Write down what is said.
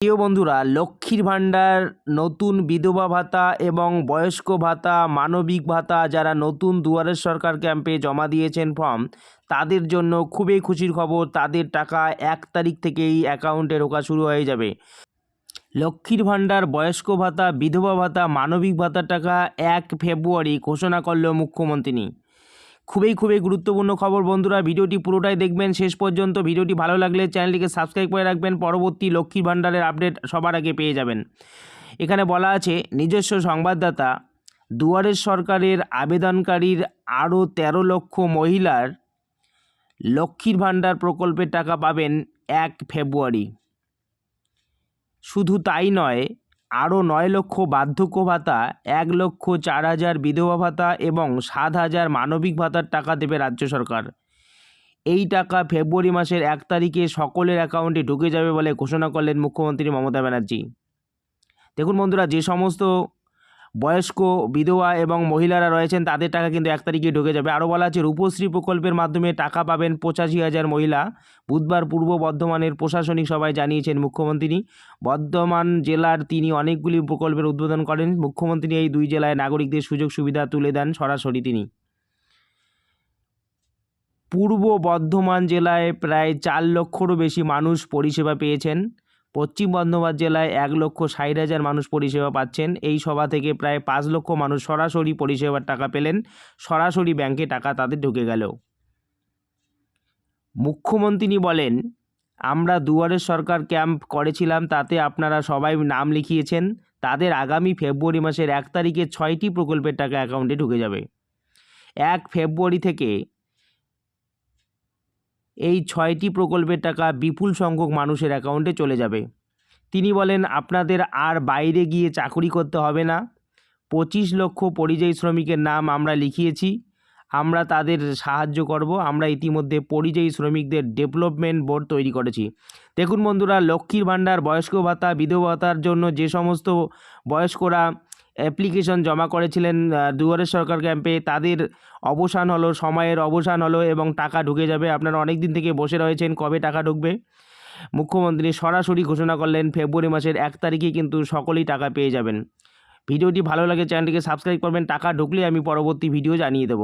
প্রিয় বন্ধুরা, লক্ষ্মীর ভাণ্ডার, নতুন বিধবা ভাতা এবং বয়স্ক ভাতা, মানবিক ভাতা যারা নতুন দুয়ারের সরকার ক্যাম্পে জমা দিয়েছেন ফর্ম, তাদের জন্য খুবই খুশির খবর, তাদের টাকা এক তারিখ থেকেই অ্যাকাউন্টে ঢোকা শুরু হয়ে যাবে। লক্ষ্মীর ভাণ্ডার, বয়স্ক ভাতা, বিধবা ভাতা, মানবিক ভাতার টাকা এক ফেব্রুয়ারি ঘোষণা করল মুখ্যমন্ত্রী। খুবই খুবই গুরুত্বপূর্ণ খবর বন্ধুরা। ভিডিওটি পুরোটাই দেখবেন, শেষ পর্যন্ত। ভিডিওটি ভালো লাগলে চ্যানেলটিকে সাবস্ক্রাইব করে রাখবেন। পরবর্তী লক্ষ্মী ভাণ্ডারের আপডেট সবার আগে পেয়ে যাবেন। এখানে বলা আছে, নিজস্ব সংবাদদাতা দুয়ারের সরকারের আবেদনকারীর আরও তেরো লক্ষ মহিলার লক্ষ্মীর ভাণ্ডার প্রকল্পের টাকা পাবেন এক ফেব্রুয়ারি। শুধু তাই নয় আরও নয় লক্ষ বার্ধক্য ভাতা, এক লক্ষ চার হাজার বিধবা ভাতা এবং সাত হাজার মানবিক ভাতার টাকা দেবে রাজ্য সরকার। এই টাকা ফেব্রুয়ারি মাসের এক তারিখে সকলের অ্যাকাউন্টে ঢুকে যাবে বলে ঘোষণা করলেন মুখ্যমন্ত্রী মমতা ব্যানার্জি। দেখুন বন্ধুরা, যে সমস্ত বয়স্ক বিধবা এবং মহিলারা রয়েছেন, তাদের টাকা কিন্তু এক তারিখে ঢুকে যাবে। আরও বলা আছে, রূপশ্রী প্রকল্পের মাধ্যমে টাকা পাবেন পঁচাশি হাজার মহিলা। বুধবার পূর্ব বর্ধমানের প্রশাসনিক সভায় জানিয়েছেন মুখ্যমন্ত্রী। বর্ধমান জেলার তিনি অনেকগুলি প্রকল্পের উদ্বোধন করেন। মুখ্যমন্ত্রী এই দুই জেলায় নাগরিকদের সুযোগ সুবিধা তুলে দেন সরাসরি তিনি। পূর্ব বর্ধমান জেলায় প্রায় চার লক্ষরও বেশি মানুষ পরিষেবা পেয়েছেন। পশ্চিম বর্ধমান জেলায় এক লক্ষ ষাট হাজার মানুষ পরিষেবা পাচ্ছেন। এই সভা থেকে প্রায় পাঁচ লক্ষ মানুষ সরাসরি পরিষেবার টাকা পেলেন। সরাসরি ব্যাংকে টাকা তাদের ঢুকে গেল। মুখ্যমন্ত্রী বলেন, আমরা দুয়ারের সরকার ক্যাম্প করেছিলাম, তাতে আপনারা সবাই নাম লিখিয়েছেন। তাদের আগামী ফেব্রুয়ারি মাসের এক তারিখে ছয়টি প্রকল্পের টাকা অ্যাকাউন্টে ঢুকে যাবে। এক ফেব্রুয়ারি থেকে এই ছয়টি প্রকল্পের টাকা বিপুল সংখ্যক মানুষের অ্যাকাউন্টে চলে যাবে। তিনি বলেন, আপনাদের আর বাইরে গিয়ে চাকুরি করতে হবে না। পঁচিশ লক্ষ পরিযায়ী শ্রমিকের নাম আমরা লিখিয়েছি। আমরা তাদের সাহায্য করব। আমরা ইতিমধ্যে পরিযায়ী শ্রমিকদের ডেভেলপমেন্ট বোর্ড তৈরি করেছি। দেখুন বন্ধুরা, লক্ষ্মীর ভাণ্ডার, বয়স্ক ভাতা, বিধবা ভাতার জন্য যে সমস্ত বয়স্করা অ্যাপ্লিকেশন জমা করেছিলেন দুয়ারের সরকার ক্যাম্পে তাদের অবসান হলো, সময়ের অবসান হলো এবং টাকা ঢুকে যাবে। আপনারা অনেক দিন থেকে বসে রয়েছেন, কবে টাকা ঢুকবে? মুখ্যমন্ত্রী সরাসরি ঘোষণা করলেন, ফেব্রুয়ারি মাসের এক তারিখে কিন্তু সকলেই টাকা পেয়ে যাবেন। ভিডিওটি ভালো লাগে, চ্যানেলটিকে সাবস্ক্রাইব করবেন। টাকা ঢুকলে আমি পরবর্তী ভিডিও জানিয়ে দেবো।